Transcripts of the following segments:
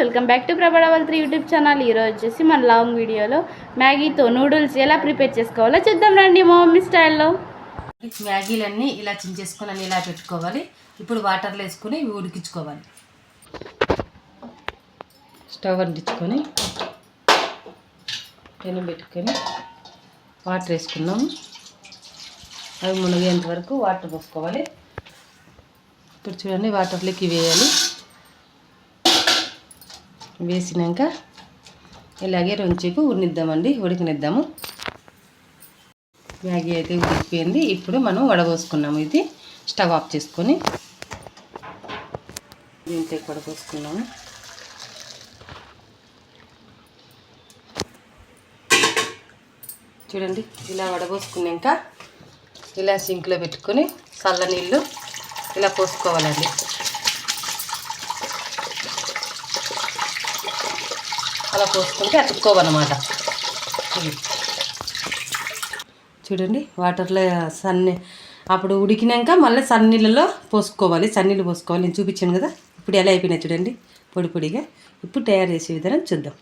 Welcome back to ప్రభావల్ three YouTube channel. ఈరోజు వచ్చేసి మన లాంగ్ వీడియోలో మ్యాగీతో నూడిల్స్ ఎలా ప్రిపేర్ చేసుకోవాలో చూద్దాం రండి మా మమ్మీ స్టైల్లో. మ్యాగీలన్నీ ఇలా చించేసుకుని అన్ని ఇలా పెట్టుకోవాలి. ఇప్పుడు వాటర్లో వేసుకొని ఉడికించుకోవాలి. స్టవ్ అంటించుకొని పెనం పెట్టుకొని వాటర్ వేసుకున్నాము. అవి మునిగేంత వరకు వాటర్ పోసుకోవాలి. ఇప్పుడు చూడండి వాటర్లోకి వేయాలి. వేసినాక ఇలాగే రొంచేపు ఉడినిద్దామండి ఉడికనిద్దాము. మ్యాగీ అయితే ఉడికిపోయింది. ఇప్పుడు మనం వడబోసుకున్నాము. ఇది స్టవ్ ఆఫ్ చేసుకొని దీంతో వడబోసుకున్నాము. చూడండి ఇలా వడబోసుకున్నాక ఇలా సింక్లో పెట్టుకొని చల్ల నీళ్ళు ఇలా పోసుకోవాలండి. అలా పోసుకుంటే అతుక్కోవన్నమాట. చూడండి వాటర్లో సన్ని అప్పుడు ఉడికినాక మళ్ళీ సన్నీళ్ళలో పోసుకోవాలి సన్నీళ్ళు పోసుకోవాలి. నేను చూపించాను కదా ఇప్పుడు ఎలా అయిపోయినాయి చూడండి పొడి పొడిగా. ఇప్పుడు తయారు చేసే విధానం చూద్దాం.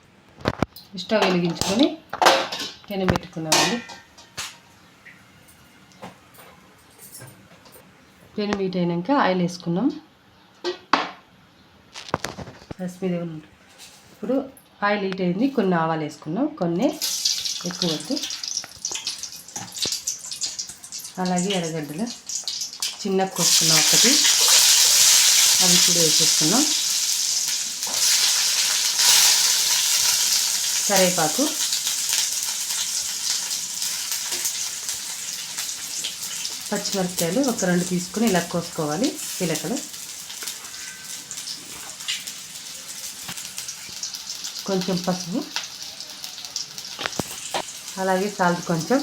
స్టవ్ వెలిగించుకొని పెనం పెట్టుకున్నామండి. పెనం హీట్ అయినాక ఆయిల్ వేసుకున్నాం. పసుపు ఇప్పుడు ఆయిల్ హీట్ అయింది. కొన్ని ఆవాలు వేసుకున్నాం. కొన్ని ఎక్కువ వద్దు. అలాగే ఎర్రగడ్డలు. చిన్న కొట్టుకున్నాం ఒకటి. అవి కూడా వేసేసుకున్నాం. కరేపాకు పచ్చిమిరపకాయలు ఒక రెండు తీసుకుని ఇలా కోసుకోవాలి. పిలకలు కొంచెం పసుపు. అలాగే సాల్ట్ కొంచెం.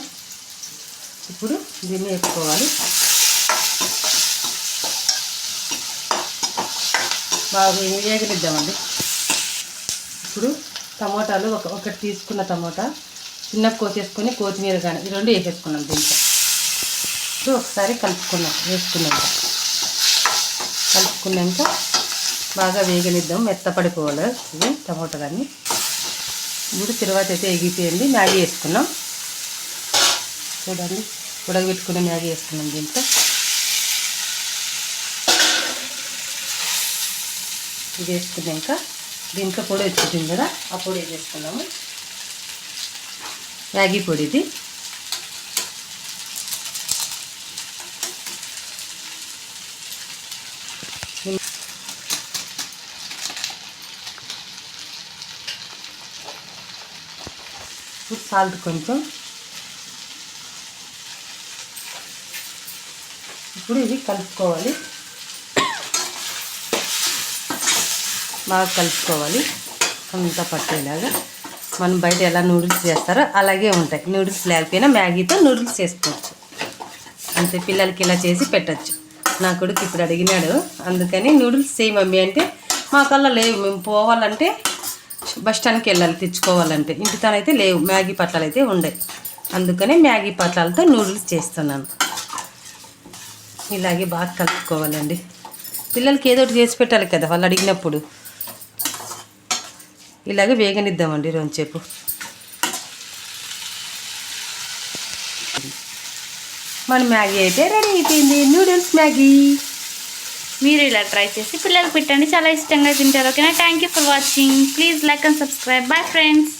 ఇప్పుడు దీన్ని వేసుకోవాలి. బాగా వేగనిద్దామండి ఇప్పుడు టమోటాలు ఒక ఒకటి తీసుకున్న టమోటా చిన్న కోసేసుకొని కొత్తిమీర కానీ ఈ రెండు వేసేసుకున్నాం దీంట్లో. ఇప్పుడు ఒకసారి కలుపుకున్నాం వేసుకున్నాక కలుపుకున్నాక బాగా వేగనిద్దాం మెత్తపడిపోవాలి. ఇవి టమోటాలని ఇప్పుడు తర్వాత అయితే ఎగిపోయింది మ్యాగీ వేసుకున్నాం. చూడండి ఉడకబెట్టుకున్న మ్యాగీ వేసుకున్నాం దీంట్లో. ఇది వేసుకున్నాక దీంట్లో పొడి వచ్చింది కదా ఆ పొడి వేసుకున్నాము? మ్యాగీ పొడి ఇది. సాల్ట్ కొంచెం. ఇప్పుడు ఇది కలుపుకోవాలి. బాగా కలుపుకోవాలి. అంతా పట్టేలాగా. మనం బయట ఎలా నూడిల్స్ చేస్తారో అలాగే ఉంటాయి. నూడిల్స్ లేకపోయినా మ్యాగీతో నూడిల్స్ చేసుకోవచ్చు. అంతే పిల్లలకి ఇలా చేసి పెట్టచ్చు. నా కొడుకు ఇప్పుడు అడిగినాడు అందుకని నూడిల్స్ చేయి మమ్మీ అంటే మా కల్లా లేవు. మేము పోవాలంటే బస్ స్టాండ్కి వెళ్ళాలి తెచ్చుకోవాలంటే. ఇంటితోనైతే లేవు మ్యాగీ పట్టాలు అయితే ఉండే. అందుకనే మ్యాగీ పట్టాలతో నూడిల్స్ చేస్తున్నాను. ఇలాగే బాగా కలుపుకోవాలండి. పిల్లలకి ఏదో ఒకటి చేసి పెట్టాలి కదా వాళ్ళు అడిగినప్పుడు. ఇలాగే వేగనిద్దామండి రొంచేపు. మన మ్యాగీ అయితే రెడీ అయిపోయింది. Noodles Maggi. మీరు ఇలా ట్రై చేసి పిల్లలకు పెట్టండి. చాలా ఇష్టంగా తింటారు. ఓకేనా? Thank you for watching please like and subscribe bye friends